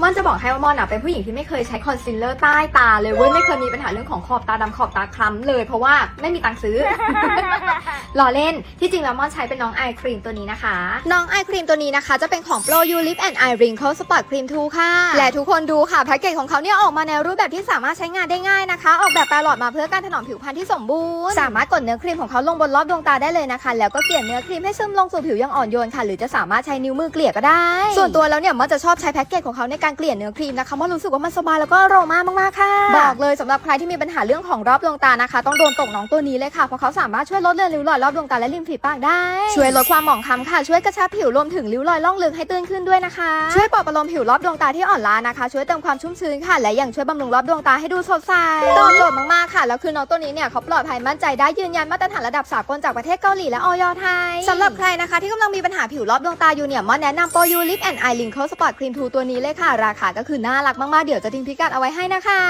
ม่อนจะบอกให้ว่าม่อนอะเป็นผู้หญิงที่ไม่เคยใช้คอนซีลเลอร์ใต้ตาเลยเว้ยไม่เคยมีปัญหาเรื่องของขอบตาดำขอบตาคล้ำเลย เพราะว่าไม่มีตังค์ซื้อ ล้อเล่นที่จริงแล้วม่อนใช้เป็นน้องไอครีมตัวนี้นะคะ น้องไอครีมตัวนี้นะคะ จะเป็นของ Pro You Lip and Eye Wrinkle Spot Cream 2ค่ะ และทุกคนดูค่ะแพ็กเกจของเขาเนี่ยออกมาในรูปแบบที่สามารถใช้งานได้ง่ายนะคะ ออกแบบแปรหลอดมาเพื่อการถนอมผิวพรรณที่สมบูรณ์ สามารถกดเนื้อครีมของเขาลงบนรอบดวงตาได้เลยนะคะ แล้วก็เกลี่ยเนื้อครีมให้ซึมลงสู่ผิวอย่างอ่อนโยนค่ะ หรือจะสามารถใช้นิ้วมือเกลี่ยก็ได้ ส่วนตัวแล้วเนี่ยมันจะชอบใช้แพ็กเกจของเขาในการเกลี่ยเนื้อครีมนะคะมันรู้สึกว่ามันสบายแล้วก็อโรมามากๆค่ะ บอกเลยสำหรับใครที่มีปัญหาเรื่องของรอบดวงตานะคะ ต้องโดนตกน้องตัวนี้เลยค่ะเพราะเขาสามารถช่วยลดเลือนริ้วรอยรอบดวงตาและริมฝีปากได้ ช่วยลดความหมองคล้ำค่ะ ช่วยกระชับผิวรวมถึงริ้วรอยล่องลึกให้ตื้นขึ้นด้วยนะคะ ช่วยปลอบประโลมผิวรอบดวงตาที่อ่อนล้านะคะ ช่วยเติมความชุ่มชื้นค่ะ และยังช่วยบำรุงรอบดวงตาให้ดูสดใสตอบโจทย์มากๆค่ะ แล้วคือน้องตัวนี้เนี่ยเขาปลอดภัยมั่นใจได้ยืนยันมาตรฐานระดับสากลจากประเทศเกาหลีและออยไทยสำหรับใครนะคะ ที่กำลังมีปัญหาผิวรอบดวงตาอยู่เนี่ยมอแนะนำโปรยูลิปแอนด์ไอลิงเคิลสปอร์ตครีมทูตัวนี้เลยค่ะ ราคาก็คือน่ารักมากๆเดี๋ยวจะทิ้งพิกัดเอาไว้ให้นะคะ